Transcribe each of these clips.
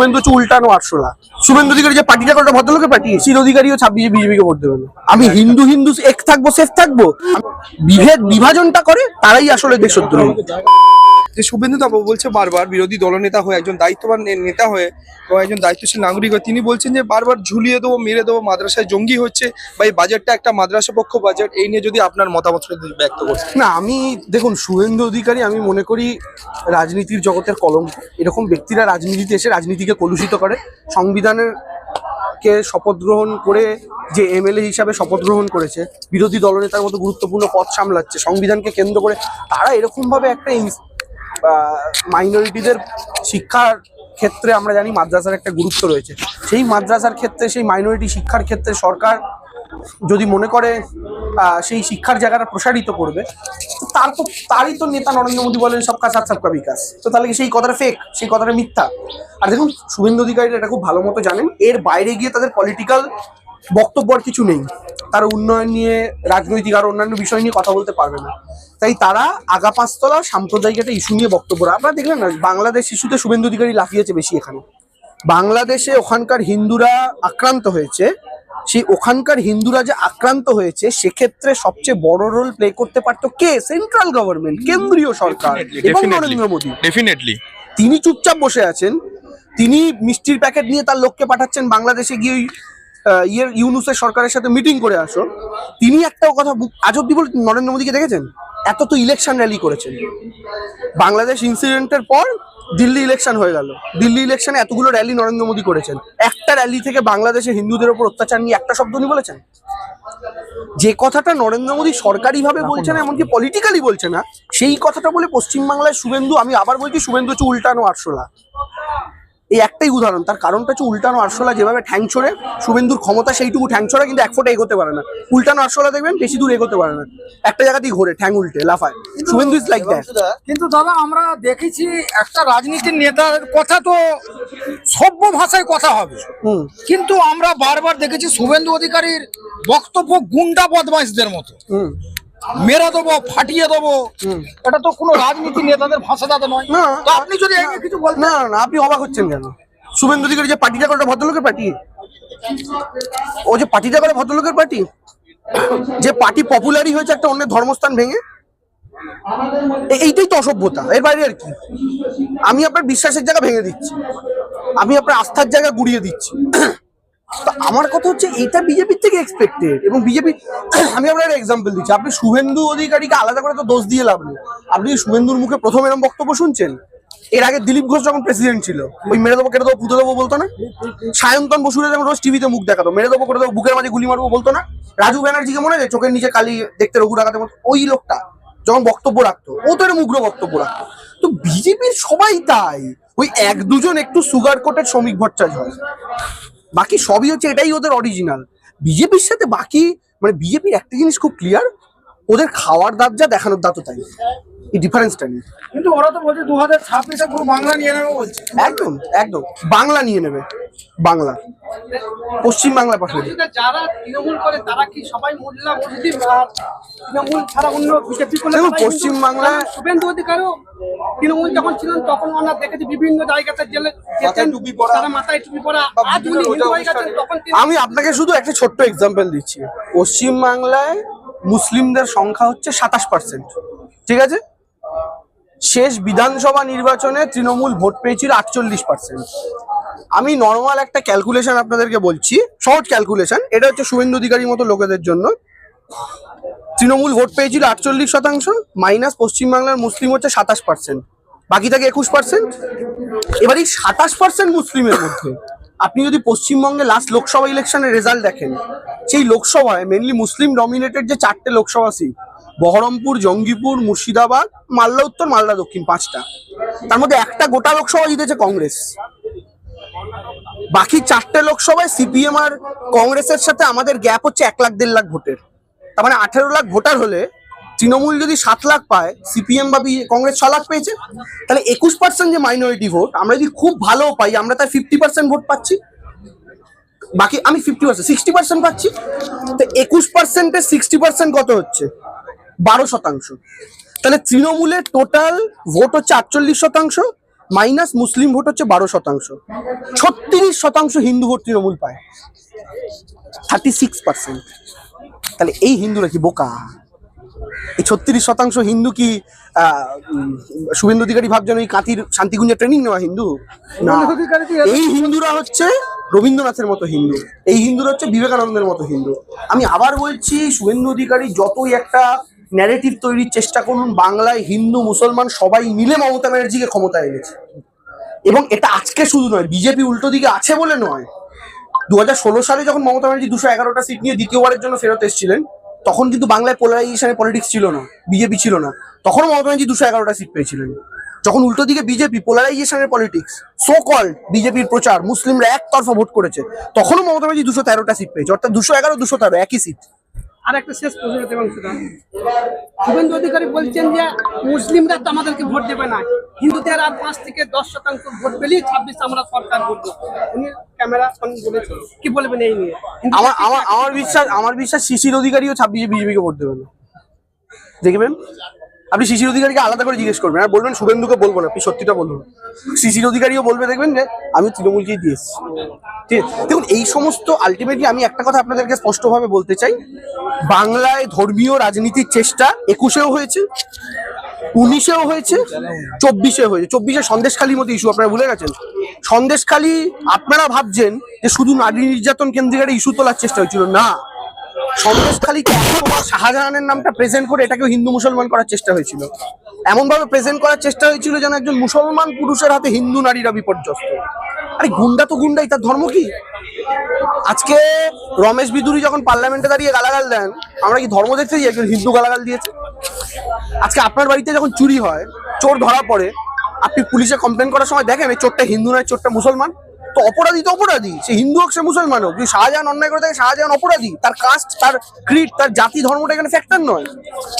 শুভেন্দু হচ্ছে উল্টানো আটশোলা শুভেন্দু অধিকারী যে পার্টিটা করে ভদ্রলোকের পার্টি সির অধিকারীও ছাব্বিশে বিজেপিকে ভোট দেবে না। আমি হিন্দু হিন্দু, এক থাকব সেফ থাকব। বিভেদ, বিভাজনটা করে তারাই আসলে দেশদ্রোহী। যে শুভেন্দু বাবু বলছে বারবার বিরোধী দলনেতা হয়ে একজন দায়িত্ববান নেতা হয়ে এবং একজন দায়িত্বশীল নাগরিক হয়ে, তিনি বলছেন যে বারবার ঝুলিয়ে দেবো, মেরে দেবো, মাদ্রাসায় জঙ্গি হচ্ছে বা এই বাজেটটা একটা মাদ্রাসা পক্ষ বাজেট, এই নিয়ে যদি আপনার মতামত ব্যক্ত করছেন না, আমি দেখুন, শুভেন্দু অধিকারী আমি মনে করি রাজনীতির জগতের কলঙ্ক। এরকম ব্যক্তিরা রাজনীতিতে এসে রাজনীতিকে কলুষিত করে সংবিধানের কে শপথ গ্রহণ করে, যে এমএলএ হিসাবে শপথ গ্রহণ করেছে, বিরোধী দলনেতার মতো গুরুত্বপূর্ণ পদ সামলাচ্ছে, সংবিধানকে কেন্দ্র করে, তারা এরকমভাবে একটা মাইনরিটিদের শিক্ষার ক্ষেত্রে আমরা জানি মাদ্রাসার একটা গুরুত্ব রয়েছে। সেই মাদ্রাসার ক্ষেত্রে, সেই মাইনরিটি শিক্ষার ক্ষেত্রে সরকার যদি মনে করে সেই শিক্ষার জায়গাটা প্রসারিত করবে তার তো, তারই তো নেতা নরেন্দ্র মোদী বলেন সবকা সাথ সবকা বিকাশ তো তাহলে সেই কথাটা ফেক সেই কথাটা মিথ্যা? আর দেখুন, শুভেন্দু অধিকারীরা এটা খুব ভালো মতো জানেন, এর বাইরে গিয়ে তাদের পলিটিক্যাল বক্তব্য আর কিছু নেই। তারা উন্নয়ন নিয়ে রাজনৈতিক আর অন্যান্য বিষয় নিয়ে কথা বলতে পারবে না। তাই তারা আগা পাঁচতলা সাম্প্রদায়িক একটা ইস্যু নিয়ে বক্তব্য। আপনারা দেখলেন না বাংলাদেশ ইস্যুতে শুভেন্দু অধিকারী লাফিয়েছে বেশি এখানে। বাংলাদেশে ওখানকার হিন্দুরা আক্রান্ত হয়েছে। সেই ওখানকার হিন্দুরা যে আক্রান্ত হয়েছে সেক্ষেত্রে সবচেয়ে বড় রোল প্লে করতে পারতো কে? সেন্ট্রাল গভর্নমেন্ট কেন্দ্রীয় সরকার এবং নরেন্দ্র মোদী। ডেফিনেটলি তিনি চুপচাপ বসে আছেন। তিনি মিষ্টির প্যাকেট নিয়ে তার লোককে পাঠাচ্ছেন বাংলাদেশে গিয়ে ইয়ের ইউনুসের সরকারের সাথে মিটিং করে আসো তিনি একটাও কথা আজ অব্দি বল নরেন্দ্র মোদীকে দেখেছেন? এত তো ইলেকশন র্যালি করেছেন। বাংলাদেশ ইনসিডেন্টের পর দিল্লি ইলেকশন হয়ে গেল। দিল্লি ইলেকশনে এতগুলো র্যালি নরেন্দ্র মোদী করেছেন। একটা র্যালি থেকে বাংলাদেশে হিন্দুদের উপর অত্যাচার নিয়ে একটা শব্দ উনি বলেছেন? যে কথাটা নরেন্দ্র মোদী সরকারিভাবে বলছে না এমনকি পলিটিক্যালি বলছে না সেই কথাটা বলে পশ্চিমবাংলায় শুভেন্দু আমি আবার বলছি শুভেন্দু হচ্ছে উল্টানো আটশোলা এই একটাই উদাহরণ। তার কারণটা হচ্ছে উল্টানো আরশোলা যেভাবে ঠ্যাং ছড়ে শুভেন্দুর ক্ষমতা সেইটুকু ঠ্যাং ছড়া কিন্তু এক ফোঁটা এগোতে পারে না। উল্টানো আরশোলা দেখবেন বেশি দূর এগোতে পারে না। একটা জায়গাতেই ঘোরে ঠ্যাং উল্টে লাফায়। শুভেন্দু ইজ লাইক দ্যাট কিন্তু দাদা আমরা দেখেছি একটা রাজনীতির নেতার কথা তো সভ্য ভাষায় কথা হবে। হুম। কিন্তু আমরা বারবার দেখেছি শুভেন্দু অধিকারীর বক্তব্য গুন্ডা বদমাইশদের মতো। হুম। মেরে দেবো ফাটিয়ে দেবো। এটা তো কোনো রাজনীতি নেতাদের ভাষা দাদা নয়। না। তো আপনি যদি কিছু বলতেন না না আপনি অবাক হচ্ছেন কেন? শুভেন্দু অধিকারী যে পার্টিটা করে ভদ্রলোকের পার্টি? ও যে পার্টিটা করে ভদ্রলোকের পার্টি? যে পার্টি পপুলারই হয়েছে একটা অন্য ধর্মস্থান ভেঙে? এইটাই তো অসভ্যতা এর বাইরে আর কি? আমি আপনার বিশ্বাসের জায়গা ভেঙে দিচ্ছি। আমি আপনার আস্থার জায়গা গুড়িয়ে দিচ্ছি। আমার কথা হচ্ছে এটা বিজেপির থেকে এক্সপেক্টেড এবং বিজেপি, আমি আপনার এক্সাম্পল দিচ্ছি। আপনি শুভেন্দু অধিকারীকে আলাদা করে তো দোষ দিয়ে লাভ নেই। আপনি শুভেন্দুর মুখে প্রথম এরকম বক্তব্য শুনছেন? এর আগে দিলীপ ঘোষ যখন প্রেসিডেন্ট ছিল, ওই মেরে দেবো, কেটে দেবো, পুঁতে দেবো বলতো না? সায়ন্তন বসুরে যখন রোজ টিভিতে মুখ দেখাতো, মেরে দেবো করে দেবো, বুকের মাঝে গুলি মারবো বলতো না? রাজু ব্যানার্জিকে মনে আছে? চোখের নিচে কালি দেখতে রঘু ডাকাতে ওই লোকটা যখন বক্তব্য রাখতো, ও তো উগ্র বক্তব্য রাখতো। তো বিজেপির সবাই তাই। ওই এক দুজন একটু সুগার কোটের শ্রমিক ভট্টাচার্য। হয় বাকি সবই হচ্ছে এটাই ওদের অরিজিনাল বিজেপির সাথে বাকি মানে বিজেপির একটা জিনিস খুব ক্লিয়ার ওদের খাওয়ার দাঁত যা দেখানোর দাঁতও তাই। এই ডিফারেন্সটা নিয়ে। কিন্তু ওরা তো বলছে দু হাজার ছাব্বিশে পুরো বাংলা নিয়ে নেবে বলছে। একদম একদম। বাংলা নিয়ে নেবে। বাংলা। পশ্চিম বাংলা পাঠাবে যারা তৃণমূল করে তারা কি সবাই মোল্লা তৃণমূল ছাড়া অন্য বিজেপি করলে। শুভেন্দু অধিকারও তৃণমূল যখন ছিলেন তখন ওনার দেখেছি বিভিন্ন জায়গাতে জেলে টুপি পরা। মাথায় টুপি পরা। আজ উনি হিন্দু রোজা গেছেন তখন আমি আপনাকে শুধু একটা ছোট্ট এক্সাম্পল দিচ্ছি। পশ্চিম বাংলায় মুসলিমদের সংখ্যা হচ্ছে সাতাশ পার্সেন্ট ঠিক আছে? শেষ বিধানসভা নির্বাচনে তৃণমূল ভোট পেয়েছিল আটচল্লিশ পার্সেন্ট আমি নর্মাল একটা ক্যালকুলেশন আপনাদেরকে বলছি সহজ ক্যালকুলেশন এটা হচ্ছে শুভেন্দু অধিকারীর মতো লোকেদের জন্য। তৃণমূল ভোট পেয়েছিল আটচল্লিশ শতাংশ মাইনাস পশ্চিমবাংলার মুসলিম হচ্ছে সাতাশ পার্সেন্ট বাকি থাকে একুশ পার্সেন্ট এবার এই সাতাশ পার্সেন্ট মুসলিমের মধ্যে, আপনি যদি পশ্চিমবঙ্গে লাস্ট লোকসভা ইলেকশনের রেজাল্ট দেখেন, সেই লোকসভায় মেনলি মুসলিম ডমিনেটেড যে চারটে লোকসভা সিট বহরমপুর, জঙ্গিপুর, মুর্শিদাবাদ, মালদা উত্তর, মালদা দক্ষিণ পাঁচটা। তার মধ্যে একটা গোটা লোকসভা জিতেছে কংগ্রেস। বাকি চারটে লোকসভায় সিপিএম আর কংগ্রেসের সাথে আমাদের গ্যাপ হচ্ছে এক লাখ দেড় লাখ ভোটের। তার মানে আঠেরো লাখ ভোটার হলে তৃণমূল যদি সাত লাখ পায়, সিপিএম বা কংগ্রেস ছ লাখ পেয়েছে, তাহলে একুশ পার্সেন্ট যে মাইনরিটি ভোট আমরা যদি খুব ভালো পাই, আমরা তার ফিফটি পার্সেন্ট ভোট পাচ্ছি। বাকি আমি ফিফটি পার্সেন্ট সিক্সটি পার্সেন্ট পাচ্ছি। তো একুশ পার্সেন্টের সিক্সটি পার্সেন্ট কত হচ্ছে? বারো শতাংশ। তাহলে তৃণমূলের টোটাল ভোট হচ্ছে আটচল্লিশ শতাংশ মাইনাস মুসলিম ভোট হচ্ছে বারো শতাংশ। ছত্রিশ শতাংশ হিন্দু ভোট তৃণমূল পায়। থার্টি সিক্স পার্সেন্ট তাহলে এই হিন্দুরা কি বোকা? এই ছত্রিশ শতাংশ হিন্দু কি শুভেন্দু অধিকারী ভাবছেন ওই কাঁথির শান্তিকুঞ্জে ট্রেনিং নেওয়া হিন্দু? না। এই হিন্দুরা হচ্ছে রবীন্দ্রনাথের মতো হিন্দু। এই হিন্দুরা হচ্ছে বিবেকানন্দের মতো হিন্দু। আমি আবার বলছি শুভেন্দু অধিকারী যতই একটা ন্যারেটিভ তৈরির চেষ্টা করুন, বাংলায় হিন্দু, মুসলমান সবাই মিলে মমতা ব্যানার্জিকে ক্ষমতায় এনেছে। এবং এটা আজকে শুধু নয়, বিজেপি উল্টো দিকে আছে বলে নয়। দু সালে যখন মমতা ব্যানার্জি দুশো এগারোটা সিট নিয়ে দ্বিতীয়বারের জন্য ফেরত এসেছিলেন, তখন কিন্তু বাংলায় পোলারাইজেশনের পলিটিক্স ছিল না, বিজেপি ছিল না। তখনও মমতা ব্যানার্জি দুশো এগারোটা সিট পেয়েছিলেন। যখন উল্টো দিকে বিজেপি পোলারাইজেশনের পলিটিক্স সো কল্ড বিজেপির প্রচার, মুসলিমরা একতরফা ভোট করেছে, তখনও মমতা ব্যানার্জি দুশো তেরোটা সিট পেয়েছে, অর্থাৎ দুশো এগারো, দুশো তেরো, একই সিট। আর একটা শেষ প্রশ্ন দেবাংশুদা শুভেন্দু অধিকারী বলছেন যে মুসলিমরা তো আমাদেরকে ভোট দেবে না। হিন্দুদের আর পাঁচ থেকে দশ শতাংশ ভোট পেলেই ছাব্বিশ আমরা সরকার করব। উনি ক্যামেরা বলেছেন। কি বলবেন এই নিয়ে? আমার আমার আমার বিশ্বাস আমার বিশ্বাস শিশির অধিকারীও ছাব্বিশে বিজেপিকে ভোট দেবে না। দেখবেন? আপনি শিশির অধিকারীকে আলাদা করে জিজ্ঞেস করবেন। আর বলবেন, শুভেন্দুকে বলব না। আপনি সত্যিটা বলুন। শিশির অধিকারীও বলবে, দেখবেন যে আমি তৃণমূলকেই দিয়েছি ঠিক আছে? দেখুন, এই সমস্ত আলটিমেটলি আমি একটা কথা আপনাদেরকে স্পষ্টভাবে বলতে চাই। বাংলায় ধর্মীয় রাজনীতির চেষ্টা একুশেও হয়েছে, উনিশেও হয়েছে, চব্বিশে হয়েছে। চব্বিশে সন্দেশখালির মতো ইস্যু আপনারা ভুলে গেছেন। সন্দেশখালি, আপনারা ভাবছেন যে শুধু নারী নির্যাতন কেন্দ্রিক ইস্যু তোলার চেষ্টা হয়েছিল। না সন্দেশখালীতে একসময় শাহজাহানের নামটা প্রেজেন্ট করে এটাকেও হিন্দু মুসলমান করার চেষ্টা হয়েছিল। এমন ভাবে প্রেজেন্ট করার চেষ্টা হয়েছিল যেন একজন মুসলমান পুরুষের হাতে হিন্দু নারীরা বিপর্যস্ত। আরে গুন্ডা তো গুন্ডাই, তার ধর্ম কি? আজকে রমেশ বিদুরি যখন পার্লামেন্টে দাঁড়িয়ে গালাগাল দেন, আমরা কি ধর্ম দেখতে যাই? একজন হিন্দু গালাগাল দিয়েছে। আজকে আপনার বাড়িতে যখন চুরি হয়, চোর ধরা পড়ে, আপনি পুলিশে কমপ্লেন করার সময় দেখেন এই চোরটা হিন্দু নয় চোরটা মুসলমান? তো অপরাধী তো অপরাধী। সে হিন্দু হোক, সে মুসলমান হোক, যদি শাহজাহান অন্যায় করে থাকে, শাহজাহান অপরাধী। তার কাস্ট তার ক্রিট তার জাতি, ধর্মটা এখানে ফ্যাক্টর নয়।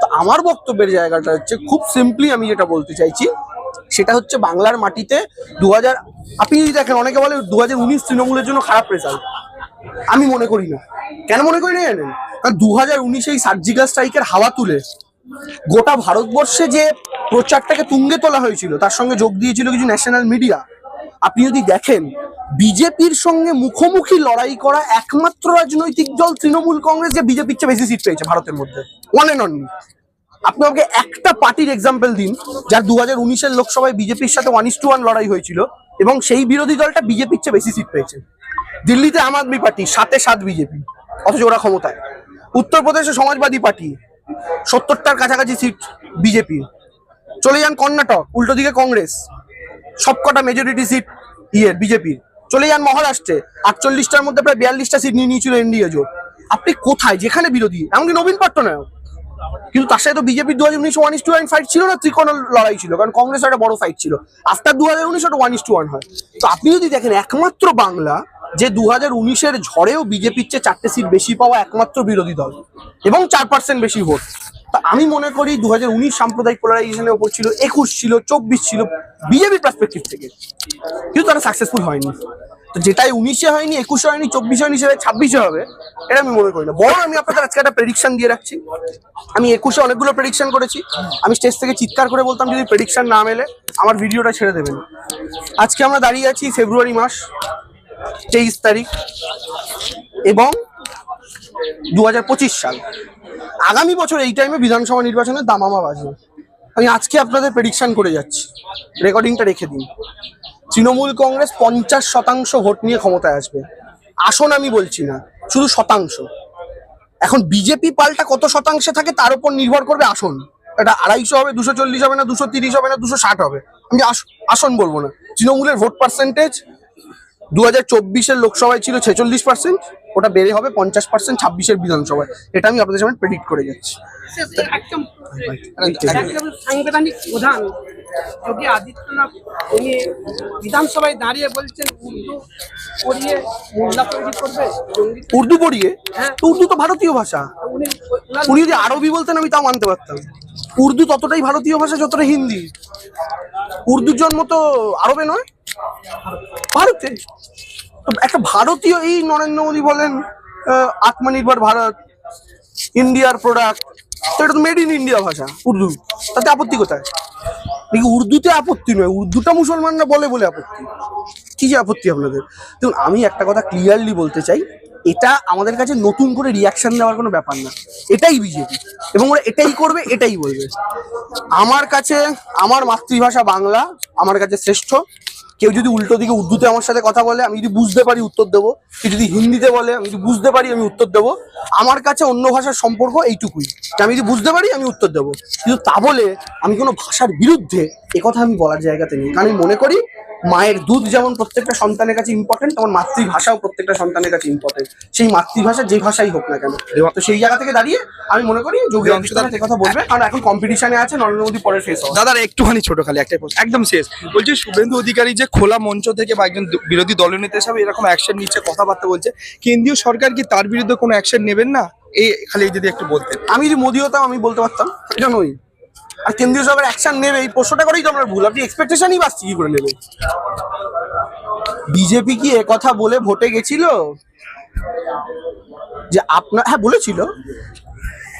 তো আমার বক্তব্যের জায়গাটা হচ্ছে, খুব সিম্পলি আমি যেটা বলতে চাইছি, সেটা হচ্ছে বাংলার মাটিতে দু হাজার আপনি যদি দেখেন, অনেকে বলে দু হাজার উনিশ তৃণমূলের জন্য খারাপ রেজাল্ট আমি মনে করি না। কেন মনে করি না জানেন? কারণ দু হাজার উনিশে এই সার্জিক্যাল স্ট্রাইকের হাওয়া তুলে গোটা ভারতবর্ষে যে প্রচারটাকে তুঙ্গে তোলা হয়েছিল, তার সঙ্গে যোগ দিয়েছিল কিছু ন্যাশনাল মিডিয়া আপনি যদি দেখেন বিজেপির সঙ্গে মুখোমুখি লড়াই করা একমাত্র রাজনৈতিক দল তৃণমূল কংগ্রেস যে বিজেপির চেয়ে বেশি সিট পেয়েছে ভারতের মধ্যে। ওয়ান এন্ড অনলি আপনি আমাকে একটা পার্টির এক্সাম্পল দিন, যার দু হাজার উনিশের লোকসভায় বিজেপির সাথে ওয়ান ইস টু ওয়ান লড়াই হয়েছিল, এবং সেই বিরোধী দলটা বিজেপির চেয়ে বেশি সিট পেয়েছে। দিল্লিতে আম আদমি পার্টি সাতে সাত বিজেপি, অথচ ওরা ক্ষমতায়। উত্তরপ্রদেশে সমাজবাদী পার্টি, সত্তরটার কাছাকাছি সিট বিজেপি। চলে যান কর্ণাটক, উল্টো দিকে কংগ্রেস। সবকটা মেজরিটি সিট ইয়ের, বিজেপির। চলে যান মহারাষ্ট্রে। আটচল্লিশটার মধ্যে প্রায় বিয়াল্লিশটা সিট নিয়ে নিয়েছিল এনডিএ জোট। আপনি কোথায়? যেখানে বিরোধী। এমনকি নবীন পট্টনায়ক। কিন্তু তার সাথে তো বিজেপি দু হাজার উনিশ one is to one fight ছিল না? ত্রিকোণ লড়াই ছিল। কারণ কংগ্রেস একটা বড় ফাইট ছিল। আফটার দু হাজার উনিশ ওয়ান ইস টু ওয়ান হয়। তো আপনি যদি দেখেন, একমাত্র বাংলা যে দু হাজার উনিশের ঝড়েও বিজেপির চেয়ে চারটে সিট বেশি পাওয়া একমাত্র বিরোধী দল এবং চার পার্সেন্ট বেশি ভোট। তা আমি মনে করি দু হাজার উনিশ সাম্প্রদায়িক পোলারাইজেশনের ওপর ছিল, একুশ ছিল, চব্বিশ ছিল, বিজেপির পার্সপেক্টিভ থেকে। কিন্তু তারা সাকসেসফুল হয়নি। তো যেটাই উনিশে হয়নি, একুশে হয়নি, চব্বিশে হয়নি সেটা ছাব্বিশে হবে, এটা আমি মনে করি না। বরং আমি আপনাদের আজকে একটা প্রেডিকশন দিয়ে রাখছি। আমি একুশে অনেকগুলো প্রেডিকশন করেছি। আমি স্টেজ থেকে চিৎকার করে বলতাম, যদি প্রেডিকশন না মেলে, আমার ভিডিওটা ছেড়ে দেবেন। আজকে আমরা দাঁড়িয়ে আছি ফেব্রুয়ারি মাস। তেইশ তারিখ এবং দু হাজার পঁচিশ সাল। আগামী বছর এই টাইমে বিধানসভা নির্বাচনের দামামা বাজবে আমি আজকে আপনাদের প্রেডিকশন করে যাচ্ছি। রেকর্ডিংটা রেখে দিন। তৃণমূল কংগ্রেস পঞ্চাশ শতাংশ ভোট নিয়ে ক্ষমতায় আসবে। আসন আমি বলছি না, শুধু শতাংশ। এখন বিজেপি পাল্টা কত শতাংশে থাকে তার উপর নির্ভর করবে আসন। এটা আড়াইশো হবে, দুশো চল্লিশ হবে না, দুশো তিরিশ হবে না, দুশো ষাট হবে। আমি আস- আসন বলব না। তৃণমূলের ভোট পার্সেন্টেজ দু হাজার চব্বিশের লোকসভায় ছিল ছেচল্লিশ পার্সেন্ট ওটা বেড়ে হবে পঞ্চাশ পার্সেন্ট ছাব্বিশের বিধানসভায়। এটা আমি আপনাদের সামনে প্রেডিক্ট করে যাচ্ছি। সাংবিধানিক প্রধান যোগী আদিত্যনাথ উনি বিধানসভায় দাঁড়িয়ে বলছেন উর্দু পড়িয়ে মোল্লা তৈরি করবে উর্দু পড়িয়ে? হ্যাঁ। তো উর্দু তো ভারতীয় ভাষা। উনি উনি যদি আরবি বলতেন আমি তাও মানতে পারতাম। উর্দু ততটাই ভারতীয় ভাষা যতটা হিন্দি। উর্দুর জন্ম তো আরবে নয় ভারতে একটা ভারতীয় এই নরেন্দ্র মোদী বলেন আত্মনির্ভর ভারত, ইন্ডিয়ার প্রোডাক্ট এটা তো মেড ইন ইন্ডিয়া ভাষা, উর্দু। তাতে আপত্তি কোথায়? এই উর্দুতে আপত্তি নয়, উর্দুটা মুসলমানরা বলে বলে আপত্তি। কি যে আপত্তি আপনাদের? দেখুন, আমি একটা কথা ক্লিয়ারলি বলতে চাই, এটা আমাদের কাছে নতুন করে রিয়াকশন দেওয়ার কোনো ব্যাপার না। এটাই বিজেপি। এবং ওরা এটাই করবে, এটাই বলবে। আমার কাছে, আমার মাতৃভাষা বাংলা, আমার কাছে শ্রেষ্ঠ। কেউ যদি উল্টো দিকে উর্দুতে আমার সাথে কথা বলে, আমি যদি বুঝতে পারি উত্তর দেবো। কেউ যদি হিন্দিতে বলে, আমি যদি বুঝতে পারি আমি উত্তর দেবো। আমার কাছে অন্য ভাষার সম্পর্ক এইটুকুই। আমি যদি বুঝতে পারি, আমি উত্তর দেবো। কিন্তু তা বলে আমি কোনো ভাষার বিরুদ্ধে একথা আমি বলার জায়গাতে নেই। কারণ আমি মনে করি মায়ের দুধ যেমন প্রত্যেকটা সন্তানের কাছে ইম্পর্টেন্ট তেমন মাতৃভাষাও প্রত্যেকটা সন্তানের কাছে ইম্পর্টেন্ট সেই মাতৃভাষা যে ভাষাই হোক না কেন। তো সেই জায়গা থেকে দাঁড়িয়ে আমি মনে করি যোগী আদিত্যনাথ কথা বলবে। কারণ এখন কম্পিটিশনে আছে নরেন্দ্র মোদী পরে শেষ হওয়া দাদার একটুখানি ছোট খালি একটাই প্রশ্ন একদম শেষ। বলছি শুভেন্দু অধিকারী যে খোলা মঞ্চ থেকে বা একজন বিরোধী দলনেতা হিসাবে এরকম অ্যাকশন নিচ্ছে কথাবার্তা বলছে কেন্দ্রীয় সরকার কি তার বিরুদ্ধে কোনো অ্যাকশন নেবেন না? এই খালি এই যদি একটু বলতেন। আমি যদি মোদি হতাম আমি বলতে পারতাম এটা নই আর কেন্দ্রীয় সরকার অ্যাকশন নেবে, এই প্রশ্নটা করেই তো আমরা ভুল। আপনি এক্সপেকটেশনই বাসছি কি করে নেবে বিজেপি কি কথা বলে ভোটে গেছিল? যে আপনার হ্যাঁ বলেছিল।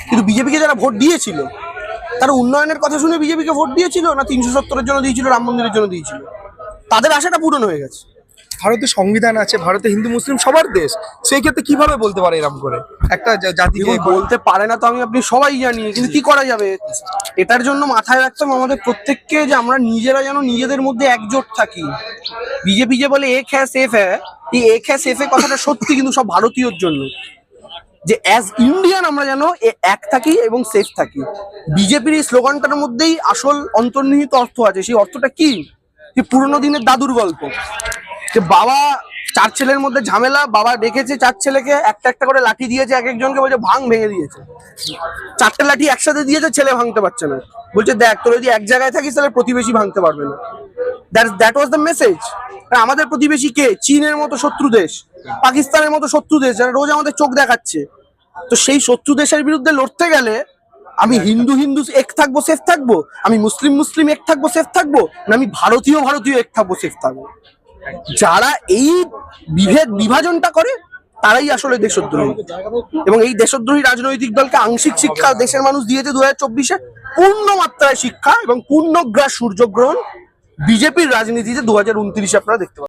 কিন্তু বিজেপিকে যারা ভোট দিয়েছিল, তারা উন্নয়নের কথা শুনে বিজেপিকে ভোট দিয়েছিল না তিনশো সত্তরের জন্য দিয়েছিল, রাম মন্দিরের জন্য দিয়েছিল? তাদের আশাটা পূরণ হয়ে গেছে। ভারতে সংবিধান আছে ভারতে হিন্দু মুসলিম সবার দেশ। সেই ক্ষেত্রে কীভাবে বলতে পারে এরকম করে? একটা জা- জাতিকে বলতে পারে না তো আমি আপনি সবাই জানি কিন্তু কি করা যাবে? এটার জন্য মাথায় রাখতাম আমাদের প্রত্যেককে যে আমরা নিজেরা যেন নিজেদের মধ্যে একজোট থাকি। বিজেপি যে বলে এক হ্যাঁ সেফ হ্যাঁ এই এক হ্যাঁ সেফে কথাটা সত্যি কিন্তু সব ভারতীয়র জন্য। যে অ্যাজ ইন্ডিয়ান আমরা যেন এক থাকি এবং সেফ থাকি। বিজেপির এই স্লোগানটার মধ্যেই আসল অন্তর্নিহিত অর্থ আছে। সেই অর্থটা কি? যে পুরোনো দিনের দাদুর গল্প। যে বাবা চার ছেলের মধ্যে ঝামেলা, বাবা ডেকেছে চার ছেলেকে, একটা একটা করে লাঠি দিয়েছে, এক একজনকে বলছে ভাঙ, ভেঙে দিয়েছে। চারটে লাঠি একসাথে দিয়েছে, ছেলে ভাঙতে পারছে না। বলছে, দেখ, তোর যদি এক জায়গায় থাকিস, তাহলে প্রতিবেশী ভাঙতে পারবে না। That that was the message আমাদের প্রতিবেশী কে? চীনের মতো শত্রু দেশ, পাকিস্তানের মতো শত্রু দেশ, যারা রোজ আমাদের চোখ দেখাচ্ছে। তো সেই শত্রু দেশের বিরুদ্ধে লড়তে গেলে আমি হিন্দু হিন্দু এক থাকব, সেফ থাকব? আমি মুসলিম মুসলিম এক থাকব, সেফ থাকব? না, আমি ভারতীয় ভারতীয় এক থাকব, সেফ থাকব? যারা এই বিভেদ বিভাজনটা করে, তারাই আসলে দেশদ্রোহী। এবং এই দেশদ্রোহী রাজনৈতিক দলকে আংশিক শিক্ষা দেশের মানুষ দিয়েছে দু হাজার চব্বিশে, পূর্ণ মাত্রায় শিক্ষা এবং পূর্ণগ্রাস সূর্যগ্রহণ বিজেপির রাজনীতিতে দু হাজার উনত্রিশে আপনারা দেখতে